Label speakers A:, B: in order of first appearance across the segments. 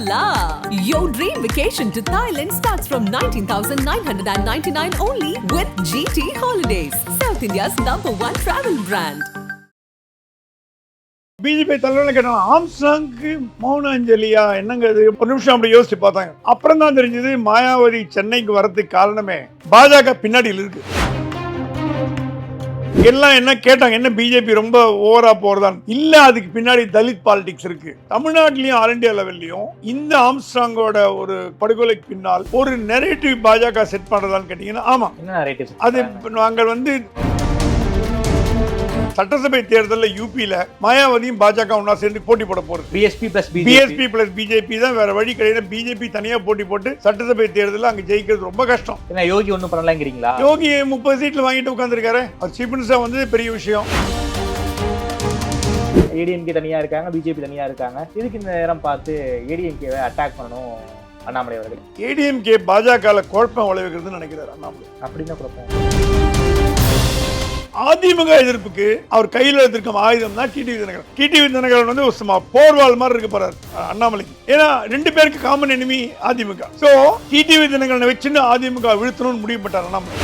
A: la! Your dream vacation to Thailand starts from 19,999 only with GT Holidays, South India's number one travel brand.
B: BJP தலைவர்கள் கேட்டாங்க ஆம்ஸ்டாங்க்கு மௌன அஞ்சலியா என்னங்க இது ஒரு நிமிஷம் அப்படி யோசிச்சு பார்த்தாங்க அப்புறம் தான் தெரிஞ்சது மாயாவதி சென்னைக்கு வரதுக்கு காரணமே பாஜக பின்னாடியில் இருக்கு எல்லாம் என்ன கேட்டாங்க என்ன பிஜேபி ரொம்ப ஓவரா போறதான் இல்ல அதுக்கு பின்னாடி தலித் பாலிடிக்ஸ் இருக்கு. தமிழ்நாட்டிலயும் ஆல் இந்தியா லெவல்லையும் இந்த ஆம்ஸ்டாங்கோட ஒரு படுகொலைக்கு பின்னால் ஒரு நெரேட்டிவ் பாஜக செட் பண்றதான்னு கேட்டீங்கன்னா ஆமா. அது நாங்கள் வந்து சட்டசபை தேர்தலில் யூபியில மாயாவதியும் பாஜக ஒன்னா சேர்ந்து போட்டி போட போறது.
C: BSP plus
B: BSP plus BJP தான் வேற வழி கிடையாது. பிஜேபி தனியா போட்டி போட்டு சட்டசபை தேர்தலில் அங்க ஜெயிக்கிறது ரொம்ப கஷ்டம்.
C: என்ன யோகி ஒன்றும் பண்ணலாங்கிறீங்களா?
B: யோகி முப்பது சீட்ல வாங்கிட்டு உட்காந்துருக்காரு அவர் சீஃப் மினிஸ்டர் வந்து பெரிய விஷயம்.
C: ஏடிஎம்கே தனியா இருக்காங்க பிஜேபி தனியா இருக்காங்க. இதுக்கு இந்த நேரம் பார்த்து ஏடிஎம்கேவை அட்டாக் பண்ணணும் அண்ணாமலை அவர்கள்?
B: ஏடிஎம்கே பாஜக குழப்பம் விளைவிக்கிறதுன்னு நினைக்கிறாரு அண்ணாமலை.
C: அப்படின்னு குழப்பம்.
B: அதிமுக எதிர்ப்புக்கு அவர் கையில் எடுத்திருக்கும் ஆயுதம் தான் டிடிவி தினகரன். டிடிவி தினகரன் வந்து ஒரு சும்மா போர்வால் மாதிரி இருக்க போறாரு அண்ணாமலைக்கு ஏன்னா ரெண்டு பேருக்கு common enemy AIADMK so TTV தினகரனை வச்சுன்னு அதிமுக வீழ்த்தணும்னு முடிவு பண்ணார் அண்ணாமலை.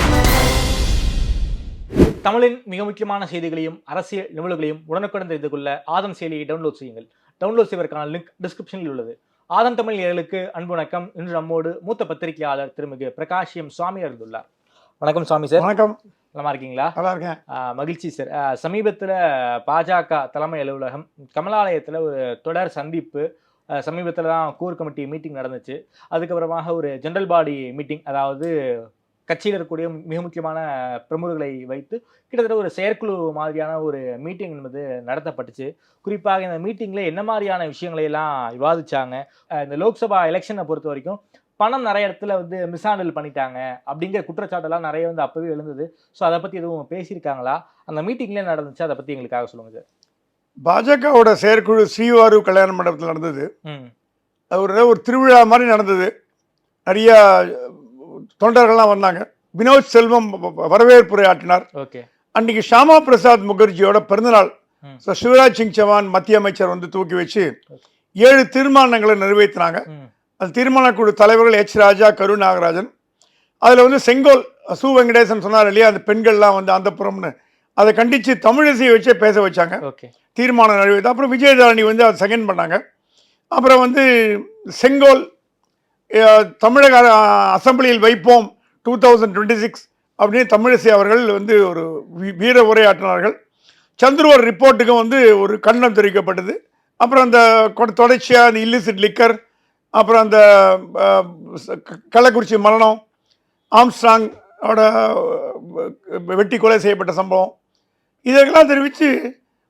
C: தமிழின் மிக முக்கியமான செய்திகளையும் அரசியல் நிகழ்வுகளையும் உடனுக்குடன் தெரிந்து கொள்ள ஆதன் செயலியை டவுன்லோட் செய்யுங்கள். டவுன்லோட் செய்வதற்கான லிங்க் டிஸ்கிரிப்ஷனில் உள்ளது. ஆதன் தமிழ் நேயர்களுக்கு அன்பு வணக்கம். இன்று நம்மோடு மூத்த பத்திரிகையாளர் திருமிகு பிரகாஷ் எம் சுவாமி இருந்துள்ளார் வணக்கம் சுவாமி சார்.
B: வணக்கம்.
C: நலமா இருக்கீங்களா?
B: நல்லா இருக்கேன்.
C: மகிழ்ச்சி சார் சமீபத்துல பாஜக தலைமை அலுவலகம் கமலாலயத்துல ஒரு தொடர் சந்திப்பு சமீபத்துல தான் கோர் கமிட்டி மீட்டிங் நடந்துச்சு. அதுக்கப்புறமாக ஒரு ஜெனரல் பாடி மீட்டிங் அதாவது கட்சியில் இருக்கக்கூடிய மிக முக்கியமான பிரமுகர்களை வைத்து கிட்டத்தட்ட ஒரு செயற்குழு மாதிரியான ஒரு மீட்டிங் என்பது நடத்தப்பட்டுச்சு. குறிப்பாக இந்த மீட்டிங்ல என்ன மாதிரியான விஷயங்களை எல்லாம் விவாதிச்சாங்க? இந்த லோக்சபா எலெக்ஷனை பொறுத்த வரைக்கும் பணம் நிறைய இடத்துல வந்து மிஸ்ஹேண்டில் பண்ணிட்டாங்க அப்படிங்கிற குற்றச்சாட்டெல்லாம் நிறைய வந்து அப்பவே எழுந்தது. ஸோ அதை பத்தி எதுவும் பேசியிருக்காங்களா? அந்த மீட்டிங்ல நடந்துச்சு? அதை பத்தி எங்களுக்காக சொல்லுங்க சார்.
B: பாஜகவோட செயற்குழு ஸ்ரீவாரு கல்யாண மண்டபத்தில் நடந்தது. ஒரு ஒரு திருவிழா மாதிரி நடந்தது. நிறைய தொண்டர்கள்லாம் வந்தாங்க. வினோத் செல்வம் வரவேற்புரை ஆற்றினார்.
C: ஓகே.
B: அன்னைக்கு ஷாமா பிரசாத் முகர்ஜியோட பிறந்தநாள். So, சிவராஜ் சிங் சௌஹான் மத்திய அமைச்சர் வந்து தூக்கி வச்சு ஏழு தீர்மானங்களை நிறைவேற்றினாங்க.
C: ம்
B: அந்த தீர்மான குழு தலைவர்கள் எச் ராஜா கரு நாகராஜன். அதில் வந்து செங்கோல் சு வெங்கடேசன் சொன்னார் இல்லையா அந்த பெண்கள்லாம் வந்து அந்த புறம்னு அதை கண்டித்து தமிழிசையை வச்சே பேச வச்சாங்க.
C: ஓகே.
B: தீர்மானம் நிறைவேற்றி அப்புறம் விஜயதாரணி வந்து அதை செகண்ட் பண்ணாங்க. அப்புறம் வந்து செங்கோல் தமிழக அசெம்பிளியில் வைப்போம் டூ தௌசண்ட் டுவெண்ட்டி சிக்ஸ் அப்படின்னு தமிழிசை அவர்கள் வந்து ஒரு வீ- வீர உரையாற்றினார்கள். சந்துருவர் ரிப்போர்ட்டுக்கும் வந்து ஒரு கண்டனம் தெரிவிக்கப்பட்டது. அப்புறம் அந்த தொடர்ச்சியாக அந்த இல்லிசிட் லிக்கர் அப்புறம் அந்த கள்ளக்குறிச்சி மரணம் அஹ், வெட்டி கொலை செய்யப்பட்ட சம்பவம். இதற்கெல்லாம் தெரிவித்து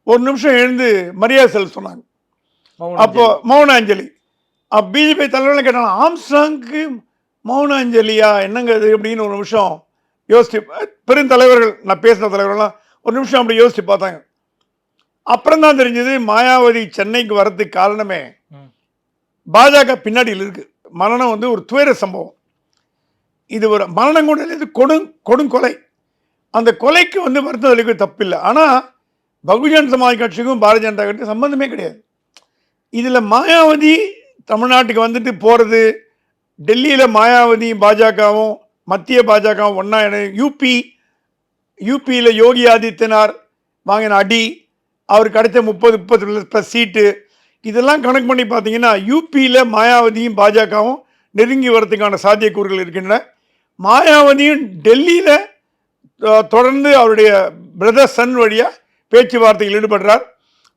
B: ஒரு நிமிஷம் எழுந்து மரியாதை செலுத்த சொன்னாங்க. அப்போ மௌன அஞ்சலி. அப்போ பிஜேபி தலைவர்கள் கேட்டாங்க ஆம்ஸ்ட்ராங்க்கு மௌன அஞ்சலியா? என்னங்க இது? அப்படின்னு ஒரு நிமிஷம் யோசிச்சு பெருந்தலைவர்கள் நான் பேசின தலைவர்கள்லாம் ஒரு நிமிஷம் அப்படி யோசிச்சு பார்த்தாங்க. அப்புறம் தான் தெரிஞ்சது மாயாவதி சென்னைக்கு வரதுக்கு காரணமே. பாஜக பின்னாடியில் இருக்குது மரணம் வந்து ஒரு துயர சம்பவம். இது ஒரு மரணம் கூட இல்லை, இது கொடும் கொடுங்கொலை அந்த கொலைக்கு வந்து வருத்தம் அளிக்க தப்பில்லை. ஆனால் பகுஜன் சமாஜ் கட்சிக்கும் பாரதிய ஜனதா கட்சிக்கும் சம்மந்தமே கிடையாது. இதில் மாயாவதி தமிழ்நாட்டுக்கு வந்துட்டு போகிறது டெல்லியில் மாயாவதி பாஜகவும் மத்திய பாஜகவும் ஒன்றா யூபி யூபியில் யோகி ஆதித்யநாத் வாங்கின அடி அவருக்கு கிடைச்ச முப்பது முப்பது ப்ளஸ் சீட்டு இதெல்லாம் கணக்கு பண்ணி பார்த்தீங்கன்னா யூபியில் மாயாவதியும் பாஜகவும் நெருங்கி வரதுக்கான சாத்தியக்கூறுகள் இருக்கின்றன. மாயாவதியும் டெல்லியில் தொடர்ந்து அவருடைய பிரதர் சன் வழியாக பேச்சுவார்த்தையில் ஈடுபடுறார்.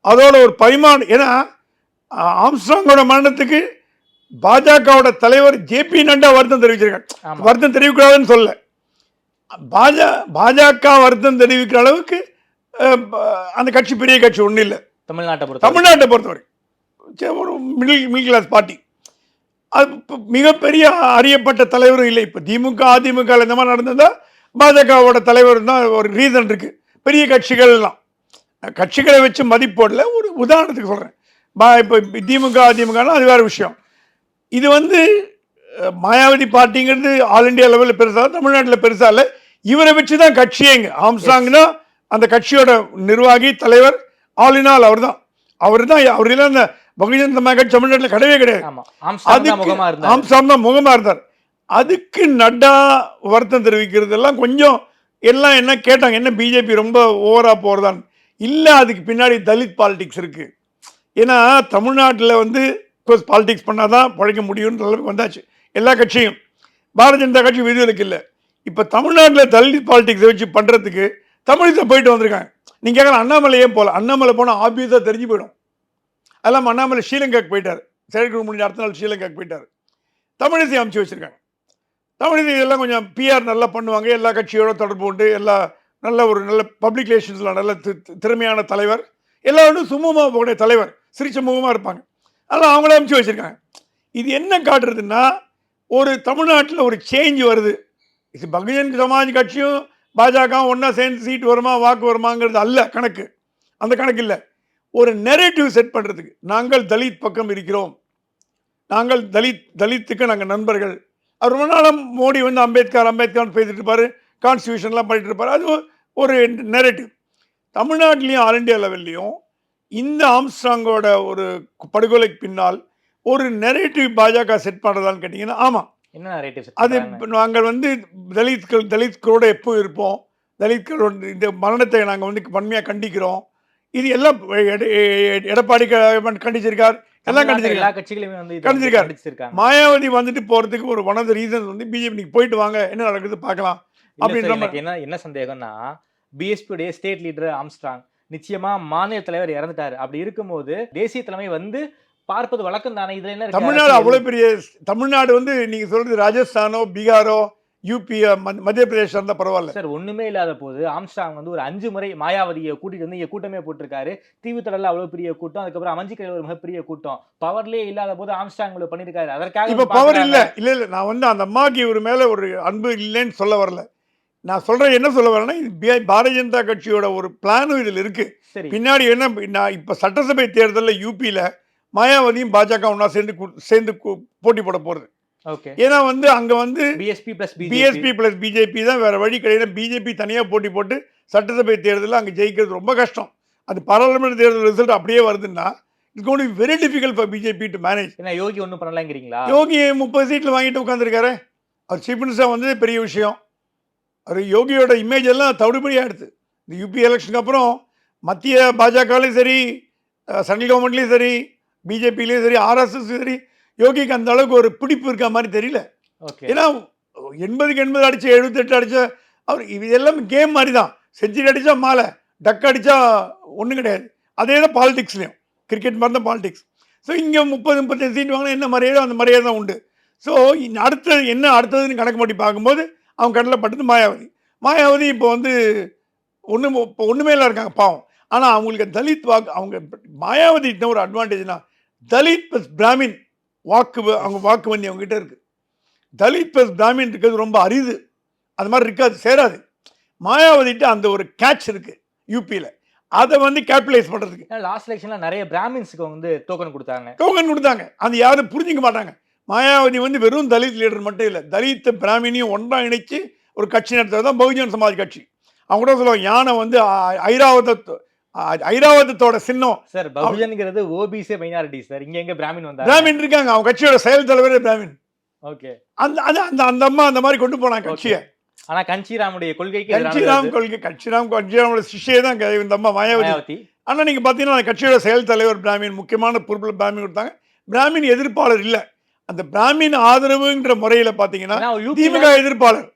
B: அதோட ஒரு பரிமாணம் ஏன்னா ஆம்ஸ்ட்ராங்கோட மரணத்துக்கு பாஜகவோட தலைவர் ஜேபி நட்டா வருத்தம் தெரிவிச்சிருக்காங்க. வருத்தம் தெரிவிக்கூடாதுன்னு சொல்ல பாஜ பாஜக வருத்தம் தெரிவிக்கிற அளவுக்கு அந்த கட்சி பெரிய கட்சி ஒன்றும் இல்லை.
C: தமிழ்நாட்டை பொறுத்த
B: தமிழ்நாட்டை பொறுத்தவரை. ஒரு மிடில் மிடில் கிளாஸ் பார்ட்டி அது இப்ப மிகப்பெரிய அறியப்பட்ட தலைவரும் இல்லை. இப்போ திமுக அதிமுக இந்த மாதிரி நடந்ததா பாஜகவோட தலைவர் தான் ஒரு ரீசன் இருக்கு. பெரிய கட்சிகள் எல்லாம். கட்சிகளை வச்சு மதிப்போடல. ஒரு உதாரணத்துக்கு சொல்கிறேன் பா இப்போ திமுக அதிமுகனா அது வேற விஷயம். இது வந்து மாயாவதி பார்ட்டிங்கிறது ஆல் இந்தியா லெவலில் பெருசா தமிழ்நாட்டில் பெருசா இல்லை. இவரை வச்சு தான் கட்சியேங்க ஆம்ஸ்டாங்னா அந்த கட்சியோட நிர்வாகி தலைவர் ஆல் இன் ஆல் அவர் தான் அவர் தான் அவர் இல்லை அந்த பகுஜன் சமாஜ் கட்சி தமிழ்நாட்டில் கிடையவே கிடையாது.
C: தான்
B: ஆம்சாம் தான் முகமா இருந்தார். அதுக்கு நட்டா வருத்தம் தெரிவிக்கிறதெல்லாம் கொஞ்சம் எல்லாம் என்ன கேட்டாங்க என்ன பிஜேபி ரொம்ப ஓவரா போறதான் இல்ல அதுக்கு பின்னாடி தலித் பாலிடிக்ஸ் இருக்கு. ஏன்னா தமிழ்நாட்டில் வந்து பாலிடிக்ஸ் பண்ணாதான் பழைக்க முடியும்ன்ற அளவுக்கு வந்தாச்சு. எல்லா கட்சியும். பாரதிய ஜனதா கட்சி விதிவிலக்கு இல்லை. இப்போ தமிழ்நாட்டில் தலித் பாலிடிக்ஸை வச்சு பண்ணுறதுக்கு தமிழிசை போயிட்டு வந்திருக்காங்க. நீங்கள் கேட்கலாம் அண்ணாமலை ஏன் போகல அண்ணாமலை போனால் ஆப்வியஸாக தெரிஞ்சு போயிடும். அதெல்லாம் அண்ணாமலை ஸ்ரீலங்காக்கு போயிட்டார். செயற்குழு முடிஞ்ச அடுத்த நாள் ஸ்ரீலங்காக்கு போயிட்டார். தமிழிசை அமைச்சு வச்சுருக்காங்க. தமிழிசை இதெல்லாம் கொஞ்சம் பிஆர் நல்லா பண்ணுவாங்க. எல்லா கட்சியோட தொடர்பு உண்டு. எல்லா நல்ல ஒரு நல்ல பப்ளிக் ரிலேஷன்ஸில் நல்ல திறமையான தலைவர். எல்லாரும் சுமூகமாக போகக்கூடிய தலைவர். சிரிச்சமுகமாக இருப்பாங்க. அதெல்லாம் அவங்களே அமைச்சு வச்சுருக்காங்க. இது என்ன காட்டுறதுன்னா ஒரு தமிழ்நாட்டில் ஒரு சேஞ்ச் வருது. இது பகுஜன் சமாஜ் கட்சியும் பாஜக ஒன்றா சேர்ந்து சீட் வருமா வாக்கு வருமாங்கிறது அல்ல கணக்கு. அந்த கணக்கு இல்லை. ஒரு நெரேட்டிவ் செட் பண்ணுறதுக்கு நாங்கள் தலித் பக்கம் இருக்கிறோம். நாங்கள் தலித் தலித்துக்கு நாங்கள் நண்பர்கள். அவர் ரொம்ப நாளாக மோடி வந்து அம்பேத்கர் அம்பேத்கர்னு பேசிட்டு இருப்பாரு. கான்ஸ்டியூஷன்லாம் பண்ணிட்டு இருப்பாரு. அது ஒரு நெரேட்டிவ் தமிழ்நாட்டிலையும் ஆல் இண்டியா லெவல்லையும் இந்த ஆம்ஸ்ட்ராங்கோட ஒரு படுகொலைக்கு பின்னால் ஒரு நெரேட்டிவ் பாஜக செட் பண்ணுறதான்னு கேட்டிங்கன்னா ஆமாம் அது நாங்கள் வந்து தலித்கள் தலித்களோட எப்போ இருப்போம்? தலித்களோட இந்த மரணத்தை நாங்கள் வந்து வன்மையாக கண்டிக்கிறோம். இது எல்லாம் எடப்பாடி கண்டிச்சிருக்கார். எல்லாம் கண்டிச்சிருக்காரு. மாயாவதி வந்துட்டு போறதுக்கு ஒரு ஒன் ஆஃப் த ரீசன் வந்து பிஜேபி போயிட்டு வாங்க. என்ன நடக்குது பார்க்கலாம். அப்படின்ற
C: என்ன என்ன சந்தேகம்னா பிஎஸ்பியுடைய ஸ்டேட் லீடர் ஆம்ஸ்ட்ராங் நிச்சயமா மாநில தலைவர் இறந்துட்டாரு. அப்படி இருக்கும்போது தேசிய தலைமை வந்து பார்ப்பது வழக்கம் தானே இதுல என்ன?
B: தமிழ்நாடு அவ்வளவு பெரிய தமிழ்நாடு வந்து நீங்க சொல்றது ராஜஸ்தானோ பீகாரோ யூபி மத்திய பிரதேசம் இருந்தா பரவாயில்ல.
C: சார் ஒண்ணுமே இல்லாத போது ஆம்ஸ்டாங் வந்து ஒரு அஞ்சு முறை மாயாவதியை கூட்டிட்டு வந்து இங்க கூட்டமே போட்டிருக்காரு. தீவுத்தடல அவ்வளவு பெரிய கூட்டம் அதுக்கப்புறம் அமைஞ்சிக்கையில் ஒரு மிகப்பெரிய கூட்டம். பவர்லயே இல்லாத போது ஆம்ஸ்டாங் இவ்வளவு பண்ணிருக்காரு. அதற்காக
B: இப்ப பவர் இல்ல. இல்ல இல்ல. நான் வந்து அந்த அம்மாக்கு இவர் மேல ஒரு அன்பு இல்லைன்னு சொல்ல வரல. நான் சொல்றேன் என்ன சொல்ல வரேன்னா இது பாரதிய ஜனதா கட்சியோட ஒரு பிளானும் இதுல இருக்கு.
C: சரி.
B: பின்னாடி என்ன நான் இப்ப சட்டசபை தேர்தலில் யூபியில மாயாவதியும் பாஜக ஒன்றா சேர்ந்து சேர்ந்து போட்டி போட
C: ஓகே
B: ஏன்னா வந்து அங்க வந்து
C: BSP plus
B: BSP plus BJP தான் வேற வழி கிடையாது. பிஜேபி தனியா போட்டி போட்டு சட்டசபை தேர்தலில் அங்க ஜெயிக்கிறது ரொம்ப கஷ்டம். அது பாராளுமன்ற தேர்தல் ரிசல்ட் அப்படியே வருதுன்னா it's gone very difficult for BJP to manage
C: என்ன யோகி ஒண்ணும் பண்ணலாங்கிறீங்களா?
B: யோகி முப்பது சீட்ல வாங்கிட்டு உட்காந்துருக்காரு அவர் சீஃப் மினிஸ்டர் வந்ததே பெரிய விஷயம். அவர் யோகியோட இமேஜ் எல்லாம் தவிடுபடி ஆயிடுது. இந்த யூபி எலெக்ஷனுக்கு அப்புறம் மத்திய பாஜகலையும் சரி சென்ட்ரல் கவர்மெண்ட்லேயும் சரி பிஜேபிலையும் சரி ஆர்எஸ்எஸ் சரி யோகிக்கு அந்த அளவுக்கு ஒரு பிடிப்பு இருக்க மாதிரி தெரியல.
C: ஓகே.
B: ஏன்னா எண்பதுக்கு எண்பது அடிச்சு எழுபத்தெட்டு அடிச்ச அவர் இது எல்லாம் கேம் மாதிரி தான் செஞ்சுரி அடிச்சா மாலை டக் அடிச்சா ஒன்றும் கிடையாது. அதே தான் பாலிடிக்ஸ்லையும் கிரிக்கெட் மாதிரி தான் பாலிடிக்ஸ் ஸோ இங்கே முப்பது முப்பத்தஞ்சு சீட் வாங்கினா என்ன மரியாதை? அந்த மரியாதை தான் உண்டு. ஸோ அடுத்தது என்ன அடுத்ததுன்னு கணக்கு பண்ணி பார்க்கும்போது அவங்க கண்ணில் பட்டது மாயாவதி. மாயாவதி இப்போ வந்து ஒன்றும் இப்போ ஒன்றுமே இல்லை இருக்காங்க பாவம். ஆனால் அவங்களுக்கு தலித் வாக்கு அவங்க மாயாவதி ஒரு அட்வான்டேஜ்னா தலித் ப்ளஸ் பிராமின் வாக்கு அவங்க வாக்கு வண்டி அவங்ககிட்ட இருக்கு. தலித் ப்ளஸ் பிராமின் இருக்கிறது ரொம்ப அரிது. அது மாதிரி இருக்காது சேராது. மாயாவதிட்ட அந்த ஒரு கேட்ச் இருக்கு யூபியில் அதை வந்து கேபிட்டலைஸ் பண்ணுறதுக்கு
C: லாஸ்ட் எலெக்ஷன்ல நிறைய பிராமின்ஸ்க்கு வந்து டோக்கன் கொடுத்தாங்க.
B: டோக்கன் கொடுத்தாங்க. அது யாரும் புரிஞ்சுக்க மாட்டாங்க. மாயாவதி வந்து வெறும் தலித் லீடர் மட்டும் இல்லை தலித் பிராமினியும் ஒன்றா இணைச்சு ஒரு கட்சி நடத்துறது தான் பகுஜன் சமாஜ் கட்சி. அவங்க கூட சொல்லுவாங்க யானை வந்து ஐ- ஐராவதத் ஐ- ஐராவதத்தோட சின்னம்.
C: சார் பகுஜன்ங்கிறது ஓபிசி மைனாரிட்டி சார். இங்க எங்க பிராமின் வந்தாங்க
B: பிராமின் இருக்காங்க. அவங்க கட்சியோட செயல் தலைவரே பிராமின்.
C: ஓகே.
B: அந்த அந்த அந்த அம்மா அந்த மாதிரி கொண்டு போனாங்க கட்சியை.
C: ஆனா கஞ்சிராமுடைய கொள்கைக்கு அது.
B: கொள்கை கட்சிராம் கட்சிராமோட சிஷ்யே தான் இந்த அம்மா மாயாவதி. நீங்கள் பார்த்தீங்கன்னா அந்த கட்சியோட செயல் தலைவர் பிராமின் முக்கியமான பொறுப்பில் பிராமின் கொடுத்தாங்க. பிராமின் எதிர்ப்பாளர் இல்லை. அந்த பிராமின் ஆதரவுங்கிற முறையில்
C: ஆனா ல-
B: திமுக எதிர்ப்பாளர்.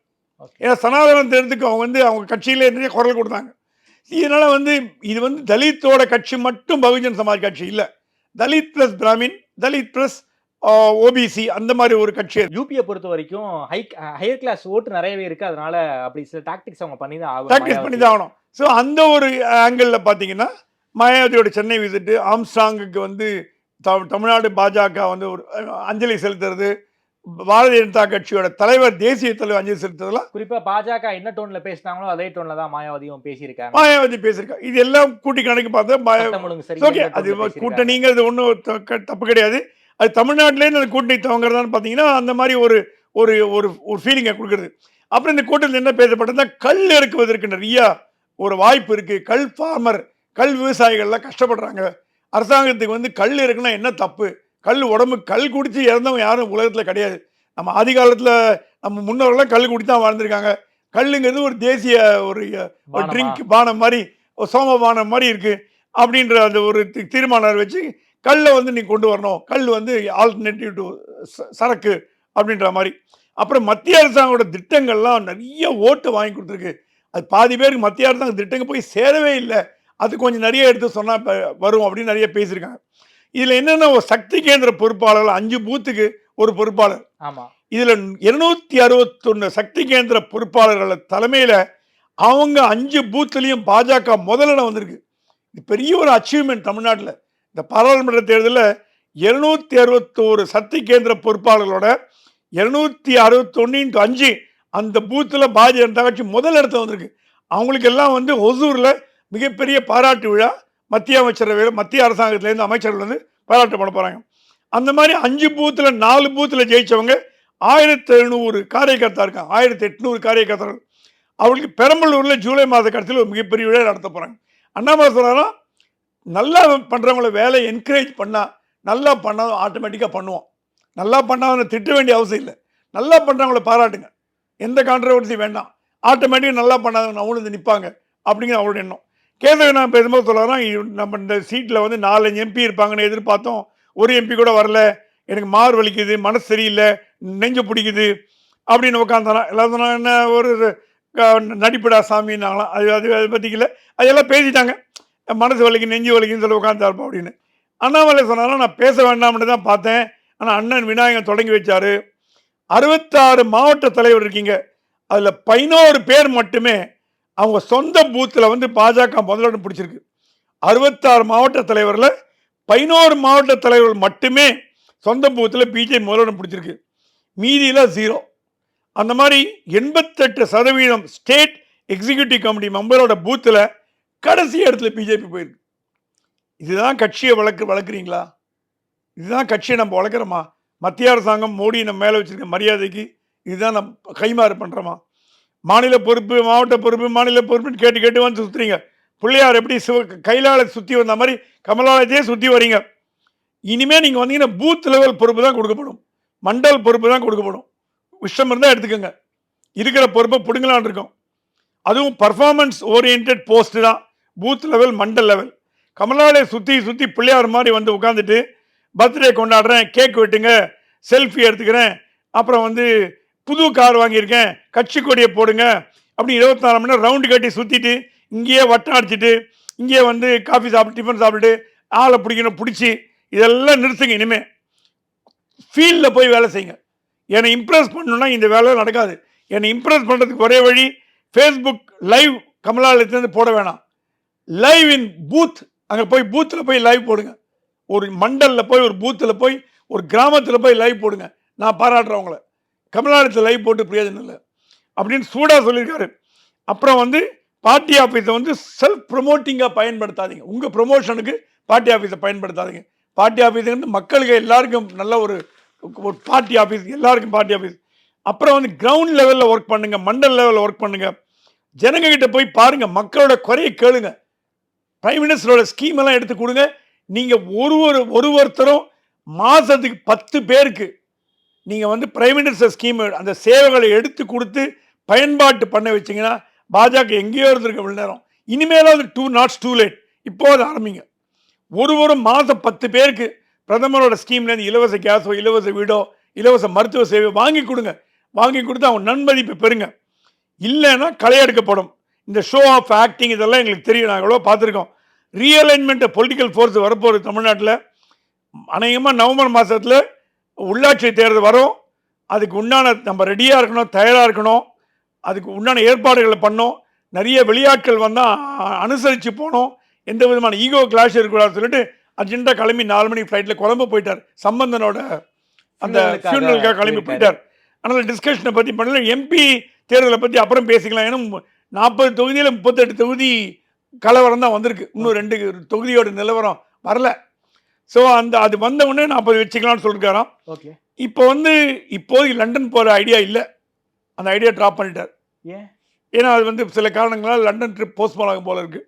B: ஏன்னா சனாதன தேர்தலுக்கு அவங்க வந்து அவங்க கட்சியிலே நிறைய குரல் கொடுத்தாங்க. இதனால வந்து இது வந்து தலித்தோட கட்சி மட்டும் பகுஜன் சமாஜ் கட்சி இல்லை. Dalit plus Brahmin Dalit plus OBC அந்த மாதிரி ஒரு கட்சி.
C: யூபியை பொறுத்த வரைக்கும் ஹை ஹையர் கிளாஸ் ஓட்டு நிறையவே இருக்கு. அதனால அப்படி சில டாக்டிக்ஸ் அவங்க பண்ணி தான் ஆகும்
B: ப்ராக்டிஸ் பண்ணி தான் ஆகணும் ஸோ அந்த ஒரு ஆங்கிளில் பார்த்தீங்கன்னா மாயாவதியோட சென்னை விசிட்டு ஆம்ஸ்டாங்குக்கு வந்து தமிழ்நாடு பாஜக வந்து ஒரு அஞ்சலி செலுத்துறது பாரதிய ஜனதா கட்சியோட தலைவர் தேசிய தலைவர் அஞ்சலி செலுத்துறதுலாம்
C: குறிப்பா பாஜக என்ன டோன்ல பேசினாங்களோ அதே டோன்ல தான் மாயாவதியும் பேசியிருக்காங்க.
B: மாயாவதி பேசியிருக்காங்க இது எல்லாம் கூட்டி கணக்கு பார்த்தா ஓகே அது கூட்டணிங்கிறது ஒன்றும் தப்பு கிடையாது. அது தமிழ்நாட்டிலேருந்து அந்த கூட்டணி துவங்குறதான்னு பார்த்தீங்கன்னா அந்த மாதிரி ஒரு ஒரு ஒரு ஒரு ஃபீலிங்கை கொடுக்குறது. அப்புறம் இந்த கூட்டத்தில் என்ன பேசப்பட்டதுன்னா கல் இறக்குவதற்கு நிறைய. ஒரு வாய்ப்பு இருக்குது கல் ஃபார்மர் கல் விவசாயிகள்லாம் கஷ்டப்படுறாங்க. அரசாங்கத்துக்கு வந்து கல் இருக்குன்னா என்ன தப்பு? கல் உடம்பு கல் குடிச்சு இறந்தவங்க யாரும் உலகத்தில் கிடையாது. நம்ம ஆதி காலத்தில் நம்ம முன்னோர்கள்லாம் கல் குடி தான் வாழ்ந்திருக்காங்க. கல்லுங்கிறது ஒரு தேசிய ஒரு? ட்ரிங்க் பானம்? மாதிரி ஒரு சோம பானம் மாதிரி இருக்கு அப்படின்ற அந்த ஒரு தீர்மானம் வச்சு கல்லை வந்து நீ கொண்டு வரணும். கல் வந்து ஆல்டர்னேட்டிவ் டு சரக்கு அப்படின்ற மாதிரி. அப்புறம் மத்திய அரசாங்கோட திட்டங்கள்லாம் நிறைய ஓட்டு வாங்கி கொடுத்துருக்கு. அது பாதி பேருக்கு மத்திய அரசாங்க திட்டங்கள் போய் சேரவே இல்லை. அது கொஞ்சம் நிறைய எடுத்து சொன்னால் வரும் அப்படின்னு நிறைய பேசியிருக்காங்க. இதில் என்னென்ன ஒரு சக்தி கேந்திர பொறுப்பாளர்கள்? அஞ்சு பூத்துக்கு ஒரு பொறுப்பாளர்.
C: ஆமா.
B: இதில் இருநூத்தி அறுபத்தொன்று சக்தி கேந்திர பொறுப்பாளர்கள் தலைமையில் அவங்க அஞ்சு பூத்துலேயும் பாஜக முதலிடம் வந்திருக்கு. இது பெரிய ஒரு அச்சீவ்மெண்ட் தமிழ்நாட்டில். இந்த பாராளுமன்ற தேர்தலில் இருநூத்தி அறுபத்தோரு சக்தி கேந்திர பொறுப்பாளர்களோட இருநூத்தி அறுபத்தொன்னு இன்ட்டு அஞ்சு அந்த பூத்தில் பாரதிய ஜனதா கட்சி முதல் இடத்துல வந்திருக்கு. அவங்களுக்கெல்லாம் வந்து ஒசூரில் மிகப்பெரிய பாராட்டு விழா. மத்திய அமைச்சரவையில் மத்திய அரசாங்கத்திலேருந்து அமைச்சர்கள் வந்து பாராட்டு பண்ண போகிறாங்க அந்த மாதிரி அஞ்சு பூத்தில் நாலு பூத்தில் ஜெயித்தவங்க ஆயிரத்தி எழுநூறு காரியகர்த்தா இருக்காங்க. ஆயிரத்தி எட்நூறு காரியகர்த்தார்கள். அவங்களுக்கு பெரம்பலூரில் ஜூலை மாத கடைசியில் ஒரு மிகப்பெரிய விழா நடத்த போகிறாங்க அண்ணாமலை சொல்கிறாரா நல்லா பண்ணுறவங்கள வேலையை என்கரேஜ் பண்ணால் நல்லா பண்ணால் ஆட்டோமேட்டிக்காக பண்ணுவோம் நல்லா பண்ணால் திட்ட வேண்டிய அவசியம் இல்லை. நல்லா பண்ணுறவங்கள பாராட்டுங்க. எந்த கான்ட்ரவர்சி வேண்டாம். ஆட்டோமேட்டிக்காக நல்லா பண்ணாதவங்க அவங்களும் நிற்பாங்க அப்படிங்கிற அவரோட எண்ணம். கேசவ நான் பேசும்போது சொல்கிறான் நம்ம இந்த சீட்டில் வந்து நாலஞ்சு எம்பி இருப்பாங்கன்னு எதிர்பார்த்தோம். ஒரு எம்பி கூட வரல. எனக்கு மார் வலிக்குது மனசு சரியில்லை நெஞ்சு பிடிக்குது அப்படின்னு உட்காந்தாராம் எல்லாரும் என்ன ஒரு நடிப்படா நடிப்புடா சாமின்னாங்களாம் அது அது அதை பற்றிக்கல அதெல்லாம் பேசிட்டாங்க. மனசு வலிக்கு நெஞ்சு வலிக்குன்னு சொல்லி உட்காந்துருப்போம் அப்படின்னு. அண்ணாமலை சொன்னாலும் நான் பேச வேண்டாம்னு தான் பார்த்தேன். ஆனால் அண்ணன் விநாயகன் தொடங்கி வச்சார். அறுபத்தாறு மாவட்ட தலைவர் இருக்கீங்க. அதில் பதினோரு பேர் மட்டுமே அவங்க சொந்த பூத்தில் வந்து பாஜக முதலிடம் பிடிச்சிருக்கு. அறுபத்தாறு மாவட்ட தலைவரில் பதினோரு மாவட்ட தலைவர்கள் மட்டுமே சொந்த பூத்தில் பிஜேபி முதலிடம் பிடிச்சிருக்கு. மீதியில் ஜீரோ அந்த மாதிரி எண்பத்தெட்டு சதவீதம் ஸ்டேட் எக்ஸிக்யூட்டிவ் கமிட்டி மெம்பரோட பூத்தில் கடைசி இடத்துல பிஜேபி போயிருக்கு. இதுதான் கட்சியை வளர்க்கு வளர்க்குறீங்களா? இதுதான் கட்சியை நம்ம வளர்க்குறோமா? மத்திய அரசாங்கம் மோடி நம்ம மேலே வச்சுருக்க மரியாதைக்கு இதுதான் நம்ம கைமாறு பண்ணுறோமா மாநில பொறுப்பு மாவட்ட பொறுப்பு மாநில பொறுப்புன்னு கேட்டு கேட்டு வந்து சுற்றுறீங்க பிள்ளையார் எப்படி சிவ கையிலால் சுற்றி வந்த மாதிரி கமலாலயத்தையே சுற்றி வரீங்க. இனிமேல் நீங்கள் வந்தீங்கன்னா பூத் லெவல் பொறுப்பு தான் கொடுக்கப்படும். மண்டல் பொறுப்பு தான் கொடுக்கப்படும். விஷம் இருந்தால் எடுத்துக்கோங்க. இருக்கிற பொறுப்பை பிடுங்கலான் இருக்கோம். அதுவும் பர்ஃபார்மன்ஸ் ஓரியன்ட் போஸ்ட்டு தான். Booth level mandal level Kamalalaya சுற்றி சுற்றி பிள்ளையார் மாதிரி வந்து உட்காந்துட்டு பர்த்டே கொண்டாடுறேன் கேக் வெட்டுங்க செல்ஃபி எடுத்துக்கிறேன் அப்புறம் வந்து புது கார் வாங்கியிருக்கேன். கட்சி கொடியை போடுங்க. அப்படி இருபத்தி நாலு மணி நேரம் ரவுண்டு கட்டி சுற்றிட்டு இங்கேயே வட்டம் அடிச்சிட்டு இங்கேயே வந்து காஃபி சாப்பிட்டு டிஃபன் சாப்பிட்டு ஆளை பிடிக்கணும் பிடிச்சி இதெல்லாம் நிறுத்துங்க இனிமே. ஃபீல்டில் போய் வேலை செய்யுங்க. என்னை இம்ப்ரெஸ் பண்ணணும்னா இந்த வேலை நடக்காது. என்னை இம்ப்ரெஸ் பண்ணுறதுக்கு ஒரே வழி ஃபேஸ்புக் லைவ் கமலாலயத்துலேருந்து போட வேணாம். லைவ் இன் பூத் அங்கே போய் பூத்தில் போய் லைவ் போடுங்க. ஒரு மண்டலில் போய் ஒரு பூத்தில் போய் ஒரு கிராமத்தில் போய் லைவ் போடுங்க. நான் பாராட்டுறேன் உங்களை. கமலாலயத்தில் லைவ் போட்டு பிரயோஜனம் இல்லை. அப்படின்னு சூடாக சொல்லியிருக்காரு. அப்புறம் வந்து பார்ட்டி ஆஃபீஸை வந்து செல்ஃப் ப்ரொமோட்டிங்காக பயன்படுத்தாதீங்க. உங்கள் ப்ரொமோஷனுக்கு பார்ட்டி ஆஃபீஸை பயன்படுத்தாதீங்க. பார்ட்டி ஆஃபீஸ் வந்து மக்களுக்கு எல்லாருக்கும் நல்ல ஒரு ஒரு பார்ட்டி ஆஃபீஸ் எல்லாருக்கும் பார்ட்டி ஆஃபீஸ் அப்புறம் வந்து கிரவுண்ட் லெவலில் ஒர்க் பண்ணுங்கள் மண்டல் லெவலில் ஒர்க் பண்ணுங்கள் ஜனங்கக்கிட்ட போய் பாருங்கள் மக்களோட குறையை கேளுங்க. பிரைம் மினிஸ்டரோட ஸ்கீம் எல்லாம் எடுத்து கொடுங்க. நீங்கள் ஒரு ஒரு ஒரு ஒருத்தரும் மாதத்துக்கு பத்து பேருக்கு நீங்கள் வந்து பிரைம் மினிஸ்டர் ஸ்கீம் அந்த சேவைகளை எடுத்து கொடுத்து பயன்பாட்டு பண்ண வச்சீங்கன்னா பாஜக எங்கேயோ இருந்திருக்க இவ்வளவு நேரம். இனிமேலாவது டூ நாட்ஸ் டூ லேட் இப்போது ஆரம்பிங்க. ஒரு ஒரு மாதம் பத்து பேருக்கு பிரதமரோட ஸ்கீம்லேருந்து இலவச கேஸோ இலவச வீடோ இலவச மருத்துவ சேவை வாங்கி கொடுங்க. வாங்கி கொடுத்து அவங்க நன்மதிப்பை பெறுங்க. இல்லைன்னா களையெடுக்கப்படும் இந்த ஷோ ஆஃப் ஆக்டிங் இதெல்லாம் எங்களுக்கு தெரியும். நாங்கள் எவ்வளோ பார்த்துருக்கோம். ரீஅலைன்மெண்ட் பொலிட்டிக்கல் ஃபோர்ஸ் வரப்போகுது தமிழ்நாட்டில். அநேகமாக நவம்பர் மாதத்தில் உள்ளாட்சி தேர்தல் வரும். அதுக்கு உண்டான நம்ம ரெடியாக இருக்கணும் தயாராக இருக்கணும். அதுக்கு உண்டான ஏற்பாடுகளை பண்ணோம் நிறைய வெளியாட்கள் வந்தால் அனுசரித்து போனோம் எந்த விதமான ஈகோ கிளாஷ் இருக்கக்கூடாதுன்னு சொல்லிட்டு அர்ஜென்ட்டாக கிளம்பி நாலு மணி ஃப்ளைட்டில் கொழம்பு போயிட்டார். சம்பந்தனோட அந்த ஃபியூனலுக்காக கிளம்பி. போயிட்டார். அதனால் டிஸ்கஷனை பற்றி பண்ணல. எம்பி தேர்தலை பற்றி அப்புறம் பேசிக்கலாம். ஏன்னா நாற்பது தொகுதியில் முப்பத்தெட்டு தொகுதி கலவரம் தான் வந்திருக்கு. இன்னும் ரெண்டு தொகுதியோட நிலவரம் வரல. ஸோ அந்த அது வந்த உடனே நாற்பது வச்சுக்கலாம்னு சொல்லிருக்காராம்.
C: ஓகே
B: இப்போ வந்து இப்போதைக்கு லண்டன் போகிற ஐடியா இல்லை. அந்த ஐடியா ட்ராப் பண்ணிட்டார்.
C: ஏன்?
B: ஏன்னா அது வந்து சில காரணங்களால் லண்டன் ட்ரிப் போஸ்ட்போன் ஆகும் போல இருக்கு.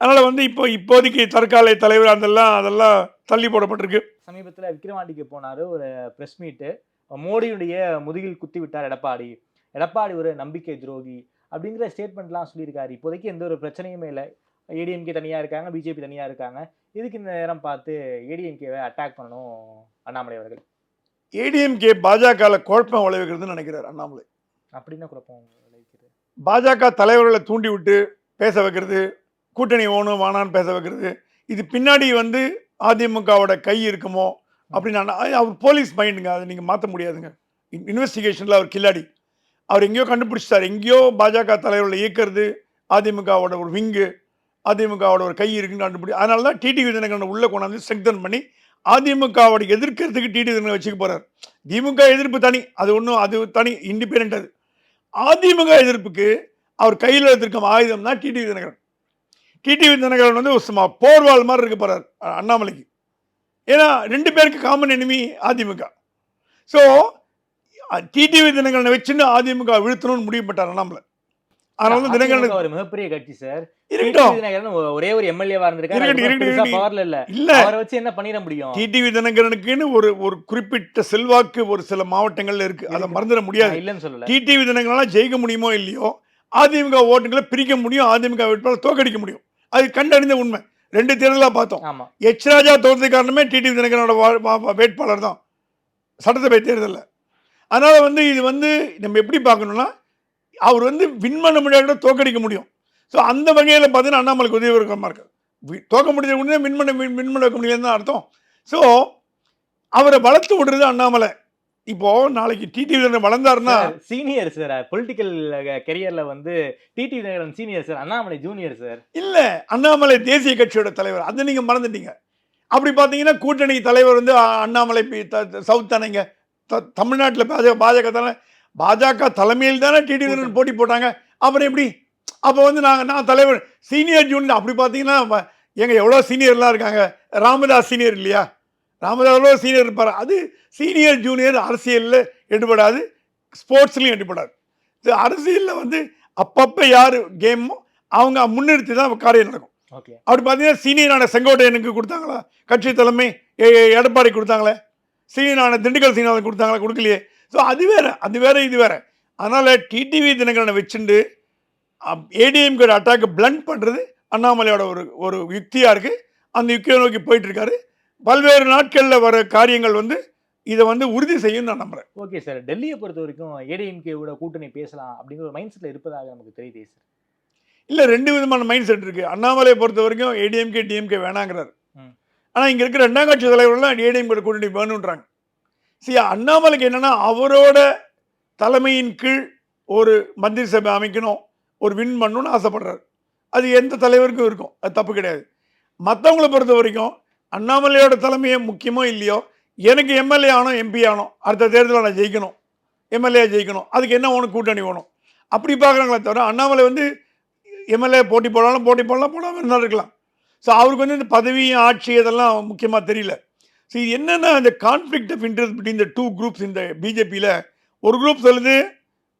B: அதனால் வந்து இப்போ இப்போதைக்கு தற்கால தலைவர் அதெல்லாம் அதெல்லாம் தள்ளி போடப்பட்டிருக்கு.
C: சமீபத்துல விக்கிரவாண்டிக்கு போனாரு ஒரு பிரஸ் மீட்டு மோடியுடைய முதுகில் குத்தி விட்டார் எடப்பாடி. எடப்பாடி ஒரு நம்பிக்கை துரோகி அப்படிங்கிற ஸ்டேட்மெண்ட்லாம் சொல்லியிருக்காரு. இப்போதைக்கு எந்த ஒரு பிரச்சனையுமே இல்லை. ஏடிஎம்கே தனியா இருக்காங்க பிஜேபி தனியா இருக்காங்க. இதுக்கு இந்த நேரம் பார்த்து ஏடிஎம்கேவை அட்டாக் பண்ணணும் அண்ணாமலை அவர்கள்.
B: ஏடிஎம்கே பாஜகவில் குழப்பம் விளைவிக்கிறதுன்னு நினைக்கிறார் அண்ணாமலை.
C: அப்படின்னு குழப்பம் விளைவிக்குது
B: பாஜக தலைவர்களை தூண்டி விட்டு பேச வைக்கிறது கூட்டணி ஓணும் வானான்னு பேச வைக்கிறது இது பின்னாடி வந்து அதிமுகவோட கை இருக்குமோ அப்படின்னு அவர் போலீஸ் மைண்டுங்க அதை நீங்கள் மாற்ற முடியாதுங்க. இன்வெஸ்டிகேஷனில் அவர் கில்லாடி. அவர் எங்கேயோ கண்டுபிடிச்சிட்டார். எங்கேயோ பாஜக தலைவர்களை இயக்கிறது அதிமுகவோட ஒரு விங்கு அதிமுகவோட ஒரு கை இருக்குன்னு கண்டுபிடி அதனால தான் டிடி விதினகரனை உள்ளே கொண்டாந்து ஸ்ட்ரெங்தன் பண்ணி அதிமுகவோட எதிர்க்கிறதுக்கு டிடி விதினகரன் வச்சுக்க போகிறார் திமுக எதிர்ப்பு தனி அது ஒன்றும் அது தனி இண்டிபெண்ட் அது. அதிமுக எதிர்ப்புக்கு அவர் கையில் எடுத்திருக்கும் ஆயுதம் தான் டிடி தினகரன். டிடி தினகரன் வந்து ஒரு சும்மா போர்வால் மாதிரி இருக்க போகிறார் அண்ணாமலைக்கு. ஏன்னா ரெண்டு பேருக்கு common enemy AIADMK. So TTV தினகரனை வச்சுன்னு அதிமுக விழுத்தணும்னு முடிவு பண்ணார் அண்ணாமலை. அதனால தினகரனுக்கு
C: ஒரு மிகப்பெரிய கட்சி சார்
B: இருக்கட்டும்.
C: தினகரன் ஒரே ஒரு எம்எல்ஏவா இருந்திருக்காரு. பவர்ல இல்ல.
B: இல்ல.
C: அவரை வச்சு என்ன பண்ணிட முடியும்?
B: டிடிவி தினகரனுக்குன்னு ஒரு ஒரு குறிப்பிட்ட செல்வாக்கு ஒரு சில மாவட்டங்கள்ல இருக்கு. அதை. மறந்துட முடியாது.
C: இல்லைன்னு சொல்லல.
B: டிடிவி தினங்களால ஜெயிக்க முடியுமோ இல்லையோ அதிமுக ஓட்டுகளை பிரிக்க முடியும் அதிமுக வேட்பாளர் தோக்கடிக்க முடியும். அது கண்டறிந்த உண்மை. ரெண்டு தேர்தலாக பார்த்தோம். எச் ராஜா தோற்றது காரணமே டிடிவி தினகரனோட வேட்பாளர் தான். சட்டசபை தேர்தலில். அதனால வந்து இது வந்து நம்ம எப்படி பார்க்கணும்னா அவர் வந்து வின் பண்ண முடியாத தோக்கடிக்க முடியும். ஸோ அந்த வகையில் பார்த்தீங்கன்னா அண்ணாமலைக்கு உதவி இருக்கமா இருக்கு. வி- தோக்க முடிஞ்ச உடனே வின் பண்ண வின் வின் பண்ண முடியாதுன்னு தான் அர்த்தம். ஸோ அவரை வளர்த்து விடுறது அண்ணாமலை. இப்போ நாளைக்கு டிடிவி தினகரன் வளர்ந்தாருன்னா
C: சீனியர் சார் பொலிட்டிக்கல் கெரியர்ல வந்து TT Dhinakaran senior sir Annamalai junior sir
B: இல்ல அண்ணாமலை தேசிய கட்சியோட தலைவர். அதை நீங்க மறந்துட்டீங்க. அப்படி பார்த்தீங்கன்னா கூட்டணி தலைவர் வந்து அண்ணாமலை சவுத் தானேங்க. த- தமிழ்நாட்டுல பாஜக பாஜக தானே. பாஜக தலைமையில் தானே டிடி தினகரன் போட்டி போட்டாங்க. அப்புறம் எப்படி? அப்போ வந்து நாங்கள் நான் தலைவர் சீனியர் ஜூனியர் அப்படி பார்த்தீங்கன்னா ஏங்க எவ்வளோ சீனியர்லாம் இருக்காங்க? ராமதாஸ் சீனியர் இல்லையா? ராமதாஸ் எவ்வளோ சீனியர் இருப்பார்? அது சீனியர் ஜூனியர் அரசியலில் எடுபடாது ஸ்போர்ட்ஸ்லையும் எடுபடாது. இது அரசியலில் வந்து அப்பப்போ யார் கேமோ அவங்க முன்னிறுத்தி தான் காரியம் நடக்கும்.
C: ஓகே.
B: அப்படி பார்த்தீங்கன்னா சீனியரான செங்கோட்டையனுக்கு கொடுத்தாங்களா? கட்சி தலைமை எடப்பாடி கொடுத்தாங்களே? சீனியரான திண்டுக்கல் சீனிவாசன் கொடுத்தாங்களா? கொடுக்கலையே. ஸோ அது வேற அது வேற இது வேற. அதனால் டிடிவி தினகரனை வச்சுண்டு ஏடிஎம்கே அட்டாக்கை பிளண்ட் பண்ணுறது அண்ணாமலையோட ஒரு ஒரு யுக்தியாக இருக்குது அந்த யுக்தியை நோக்கி போயிட்டு இருக்காரு பல்வேறு நாட்களில் வர காரியங்கள் வந்து இதை வந்து உறுதி செய்யும் நான் நம்புகிறேன்
C: ஓகே சார் டெல்லியை பொறுத்த வரைக்கும் ஏடிஎம்கேவோட கூட்டணி பேசலாம் அப்படிங்கிற ஒரு மைண்ட் செட்ல இருப்பதாக நமக்கு தெரியுதே சார்
B: இல்லை ரெண்டு விதமான மைண்ட் செட் இருக்குது அண்ணாமலையை பொறுத்த வரைக்கும் ஏடிஎம்கே டிஎம்கே வேணாங்கிறார். ஆனால் இங்கே இருக்கிற ரெண்டாம் கட்சி தலைவர்கள்லாம் ஏடிஎம்கே கூட்டணி வேணுன்றாங்க. சி அண்ணாமலைக்கு என்னென்னா அவரோட தலைமையின் கீழ் ஒரு மந்திரி சபை அமைக்கணும் ஒரு வின் பண்ணணும்னு ஆசைப்படுறாரு. அது எந்த தலைவருக்கும் இருக்கும். அது தப்பு கிடையாது. மற்றவங்கள பொறுத்த வரைக்கும் அண்ணாமலையோட தலைமையை முக்கியமோ இல்லையோ எனக்கு எம்எல்ஏ ஆனோ எம்பி ஆனோம் அடுத்த தேர்தலில் நான் ஜெயிக்கணும். எம்எல்ஏ ஜெயிக்கணும். அதுக்கு என்ன வேணும்? கூட்டணி வேணும். அப்படி பார்க்குறாங்களே தவிர அண்ணாமலை வந்து எம்எல்ஏ போட்டி போடலாம் போட்டி போடலாம் போடாமல் இருந்தாலும் இருக்கலாம். ஸோ அவருக்கு வந்து இந்த பதவியும் ஆட்சி இதெல்லாம் முக்கியமாக தெரியல. ஸோ இது என்னென்னா இந்த கான்ஃப்ளிக்ட் ஆஃப் இன்ட்ரெஸ்ட் பிட்வீன் இந்த டூ குரூப்ஸ் இந்த பிஜேபியில் ஒரு குரூப் சொல்லுது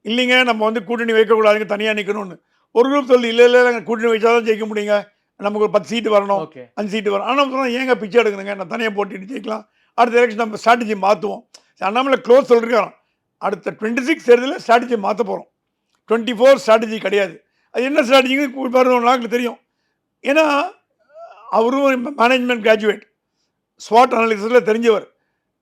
B: இல்லைங்க நம்ம வந்து கூட்டணி வைக்கக்கூடாதுங்க தனியாக நிற்கணும்னு ஒரு குரூப் சொல்லுது இல்லை இல்லை நாங்கள் கூட்டணி வச்சா தான் ஜெயிக்க முடியுங்க. நமக்கு ஒரு பத்து சீட்டு வரணும்.
C: ஓகே
B: அஞ்சு சீட்டு வரும் ஆனால் சொன்னால் ஏங்க பிச்சை எடுக்கணுங்க நான் தனியாக போட்டிட்டு ஜெயிக்கலாம். அடுத்த எலெக்ஷன் நம்ம ஸ்ட்ராட்டஜி மாற்றுவோம் அண்ணாமலை க்ளோஸ் சொல்லிருக்காராம். அடுத்த டுவெண்ட்டி சிக்ஸ் தேர்தலில் ஸ்ட்ராட்டஜி மாற்ற போகிறோம் டுவெண்ட்டி ஃபோர் ஸ்ட்ராட்டஜி கிடையாது. அது என்ன ஸ்ட்ராட்டஜின்னு வருவங்களுக்கு தெரியும். ஏன்னா அவரும் மேனேஜ்மெண்ட் கிராஜுவேட் ஸ்வாட் அனாலிசிஸில் தெரிஞ்சவர்.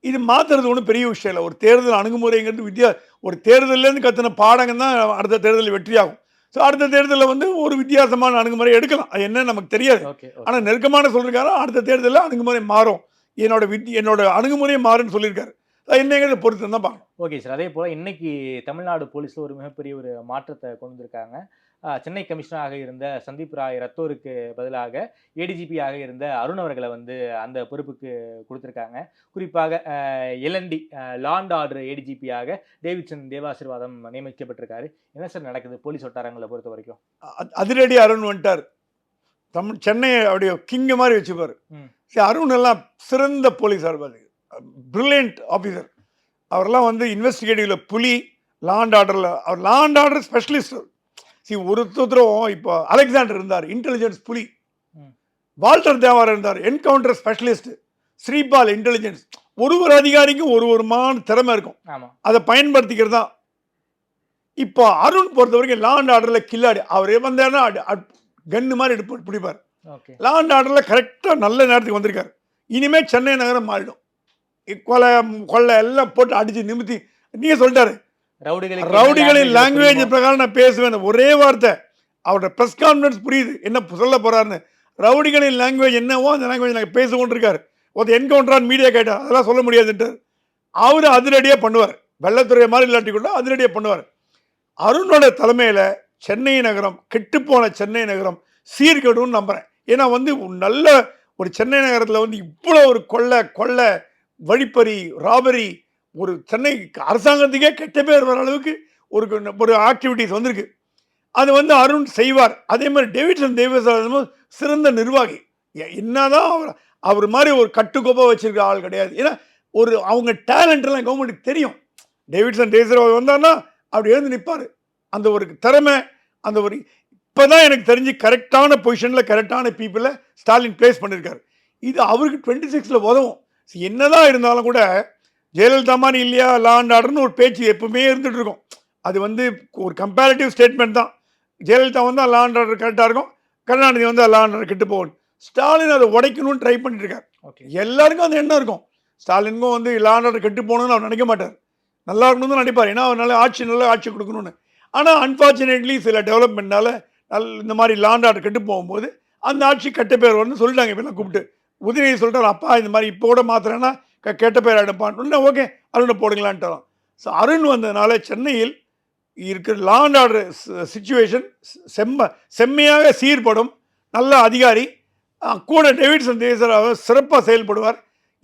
B: இது மாற்றுறது ஒன்றும் பெரிய விஷயம் இல்லை. ஒரு தேர்தல் அணுகுமுறைங்கிறது வித்தியா ஒரு தேர்தல்லேருந்து கற்றுன பாடங்க தான் அடுத்த தேர்தலில் வெற்றியாகும். ஸோ அடுத்த தேர்தலில் வந்து ஒரு வித்தியாசமான அணுகுமுறை எடுக்கலாம். அது என்ன நமக்கு தெரியாது.
C: ஓகே
B: ஆனால் நெருக்கமான சொல்லியிருக்காரு அடுத்த தேர்தலில் அணுகுமுறை மாறும். என்னோட வித் என்னோட அணுகுமுறை மாறுன்னு சொல்லியிருக்காரு என்னங்கிறத பொறுத்து தான் பார்க்கணும்.
C: ஓகே சார் அதே போல் இன்னைக்கு தமிழ்நாடு போலீஸில் ஒரு மிகப்பெரிய ஒரு மாற்றத்தை கொண்டு வந்திருக்காங்க. சென்னை கமிஷனராக இருந்த சந்தீப் ராய் ரத்தோருக்கு பதிலாக ஏடிஜிபியாக இருந்த அருண் அவர்களை வந்து அந்த பொறுப்புக்கு கொடுத்துருக்காங்க. குறிப்பாக L N T law and order ஏடிஜிபியாக Davidson Devasirvatham நியமிக்கப்பட்டிருக்காரு. என்ன சார் நடக்குது போலீஸ் வட்டாரங்களை பொறுத்த வரைக்கும்?
B: அதிரடி அருண் வந்துட்டார். தமிழ் சென்னையை அப்படியே கிங்க மாதிரி வச்சுப்பார். சரி அருண் எல்லாம் சிறந்த போலீஸார் பாரு பிரில்லியன்ட் ஆஃபீஸர் அவரெல்லாம் வந்து இன்வெஸ்டிகேட்டிவ்ல புலி லாண்ட் ஆர்டரில் அவர் லாண்ட் ஆர்டர் ஸ்பெஷலிஸ்ட் சி ஒருத்தரும் இப்போ அலெக்சாண்டர் இருந்தார் இன்டெலிஜென்ஸ் புலி. வால்டர் தேவார் இருந்தார் என்கவுண்டர் ஸ்பெஷலிஸ்ட் ஸ்ரீபால் இன்டெலிஜென்ஸ் ஒரு ஒரு அதிகாரிக்கும் ஒரு ஒரு மான திறமை இருக்கும். அதை பயன்படுத்திக்கிறது தான். இப்போ அருண் பொறுத்த வரைக்கும் லா அண்ட் ஆர்டரில் கில்லாடி. அவர் வந்தாருன்னா கன்னு மாதிரி எடுப்பு பிடிப்பார்.
C: ஓகே.
B: லா அண்ட் ஆர்டரில் கரெக்டாக நல்ல நேரத்துக்கு வந்திருக்காரு. இனிமேல் சென்னை நகரம் மாறிடும். கொலை கொள்ளை எல்லாம் போட்டு அடித்து நிமித்தி. நீங்கள் சொல்லிட்டாரு ரவுடிகளின்
C: language
B: லாங்குவேஜ்? பிரகாரம் நான் பேசுவேன். ஒரே வார்த்தை. அவரோட ப்ரெஸ் கான்ஃபரன்ஸ் புரியுது. என்ன சொல்ல போறாருன்னு. ரவுடிகளின் லாங்குவேஜ் என்னவோ அந்த லாங்குவேஜ் நாங்கள் பேசி கொண்டிருக்காரு. ஒருத்தர் என்கவுண்டரான் மீடியா கேட்டார் அதெல்லாம் சொல்ல முடியாதுன்ட்டார். அவர் அதிரடியாக பண்ணுவார். வெள்ளத்துறை மாதிரி இல்லாட்டி கூட அதிரடியாக பண்ணுவார். அருணோட தலைமையில் சென்னை நகரம் கெட்டுப்போன சென்னை நகரம் சீர்கெடுன்னு நம்புகிறேன் ஏன்னா வந்து ஒரு நல்ல ஒரு சென்னை நகரத்தில் வந்து இவ்வளோ ஒரு கொள்ளை கொள்ளை வழிப்பறி ராபரி ஒரு சென்னை அரசாங்கத்துக்கே கெட்ட பேர் வர அளவுக்கு ஒரு ஒரு ஆக்டிவிட்டிஸ் வந்திருக்கு. அது வந்து அருண் செய்வார். அதே மாதிரி டேவிட்சன் தேவஸ் சிறந்த நிர்வாகி. என்னதான் அவர் அவர் மாதிரி ஒரு கட்டுக்கோப்பாக வச்சிருக்க ஆள் கிடையாது. ஏன்னா ஒரு அவங்க டேலண்ட் எல்லாம் கவர்மெண்ட்டுக்கு தெரியும். டேவிட்சன் டேசர் வந்தார்னா அப்படி எழுந்து நிற்பார் அந்த ஒரு திறமை அந்த ஒரு இப்போ தான் எனக்கு தெரிஞ்சு கரெக்டான பொசிஷனில் கரெக்டான பீப்புளை ஸ்டாலின் பிளேஸ் பண்ணியிருக்காரு இது அவருக்கு டுவெண்ட்டி சிக்ஸில் உதவும். என்னதான் இருந்தாலும் கூட ஜெயலலிதா மாதிரி இல்லையா லா அண்ட் ஆர்டர்னு ஒரு பேச்சு எப்பவுமே இருந்துட்டு இருக்கும். அது வந்து ஒரு கம்பேரிட்டிவ் ஸ்டேட்மெண்ட் தான். ஜெயலலிதா வந்தால் லா அண்ட் ஆர்டர் கரெக்டாக இருக்கும். கருணாநிதி வந்தால் லா அண்ட் ஆர்டர் கெட்டு போகும். ஸ்டாலின் அதை உடைக்கணும்னு ட்ரை பண்ணிட்டு இருக்காரு
C: ஓகே.
B: எல்லாருக்கும் அந்த எண்ணம் இருக்கும். ஸ்டாலினுக்கும் வந்து லா அண்ட் ஆர்டர் கெட்டு போகணும்னு அவர் நினைக்க மாட்டார். நல்லா இருக்கணும்னு தான் நினைப்பார். ஏன்னா அவர் நல்ல ஆட்சி நல்ல ஆட்சி கொடுக்கணும்னு. ஆனால் அன்ஃபார்ச்சுனேட்லி சில டெவலப்மெண்ட்னால நல் இந்த மாதிரி லா அண்ட் ஆர்டர் கெட்டு போகும்போது அந்த ஆட்சி கெட்ட பேர் வரும்னு சொல்லிட்டாங்க. இப்பெல்லாம் கூப்பிட்டு. உதயநிதி சொல்லிட்டார் அப்பா இந்த மாதிரி இப்போ கூட மாத்திரன்னா கெட்ட பேர் ஆகிடுப்பான்னு ஓகே அருணை போடுங்களான்ட்டாராம். ஸோ அருண் வந்ததுனால சென்னையில் இருக்கிற லா அண்ட் ஆர்டர் சுச்சுவேஷன் செம்ம செம்மையாக சீர்படும். நல்ல அதிகாரி. கூட டேவிட்சன் தேசர் அவர் சிறப்பாக செயல்படுவார்.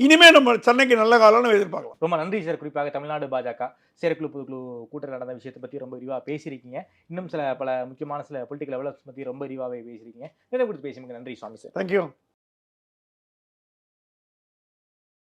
B: இனிமேல் நம்ம சென்னைக்கு நல்ல காலம் நம்ம எதிர்பார்க்கலாம்.
C: ரொம்ப நன்றி சார். குறிப்பாக தமிழ்நாடு பாஜக செயற்குழு பொதுக்குழு கூட்டம் நடந்த விஷயத்தை பற்றி ரொம்ப விரிவாக பேசியிருக்கீங்க. இன்னும் சில பல முக்கியமான சில பொலிட்டிக்கல் லெவலப்ஸ் பற்றி ரொம்ப விரிவாகவே பேசியிருக்கீங்க. இதை குறித்து பேசியமைக்கு நன்றி சுவாமி சார்.
B: தேங்க்யூ